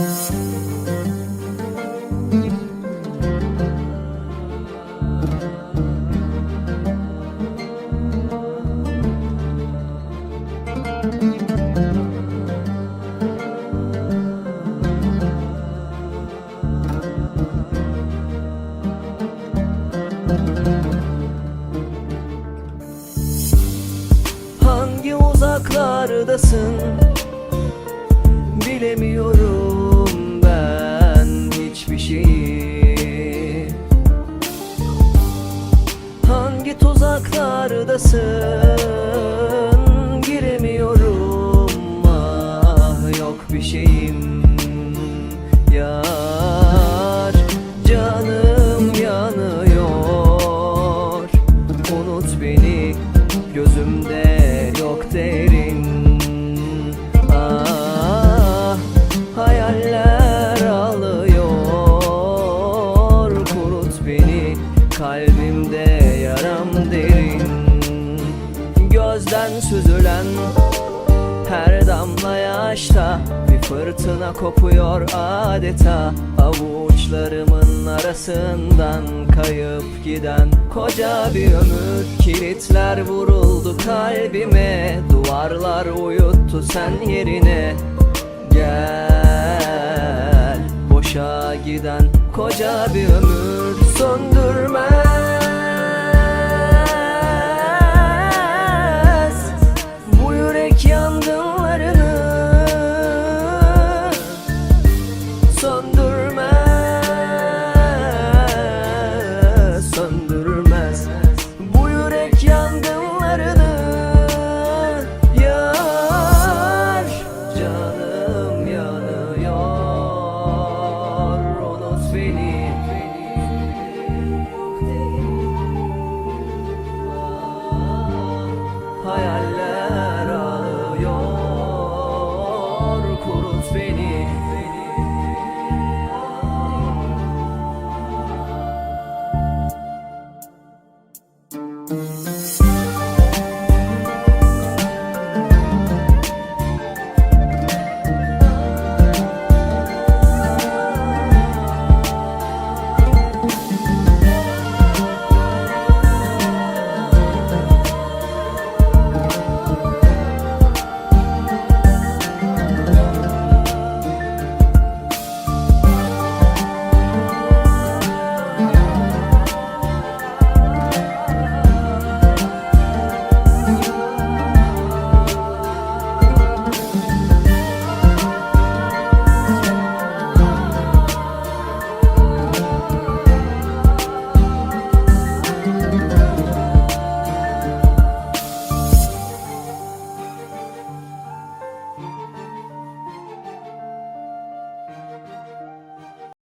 Hangi uzaklardasın? Bilemiyorum. Tuzaklardasın Giremiyorum ah yok bir şeyim. Yar canım yanıyor. Unut beni gözümde yok derin Gözden süzülen her damla yaşta bir fırtına kopuyor adeta. Avuçlarımın arasından kayıp giden koca bir ömür. Kilitler vuruldu kalbime Duvarlar uyuttu sen yerine. Gel boşa giden koca bir ömür hayal.